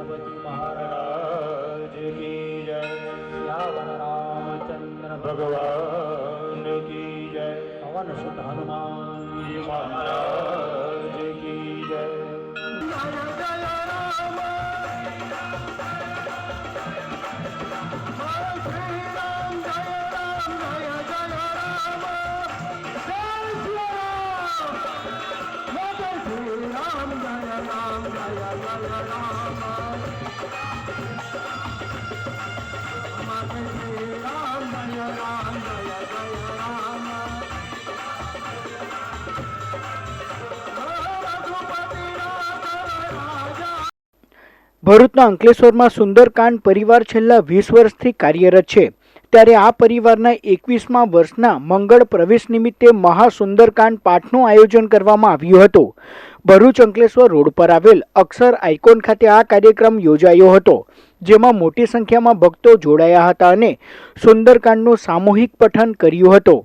ગણપતિ મહારાજ કી જય સિયાવર રામચંદ્ર ભગવાન કી જય પવન સુત હનુમાન મહારાજ કી જય ભરૂચના અંકલેશ્વરમાં સુંદરકાંડ પરિવાર છેલ્લા વીસ વર્ષથી કાર્યરત છે. ત્યારે આ પરિવારના એકવીસમા વર્ષના મંગળ પ્રવેશ નિમિત્તે મહાસુંદરકાંડ પાઠનું આયોજન કરવામાં આવ્યું હતું. ભરૂચ અંકલેશ્વર રોડ પર આવેલ અક્ષર આઇકોન ખાતે આ કાર્યક્રમ યોજાયો હતો, જેમાં મોટી સંખ્યામાં ભક્તો જોડાયા હતા અને સુંદરકાંડનું સામૂહિક પઠન કર્યું હતું.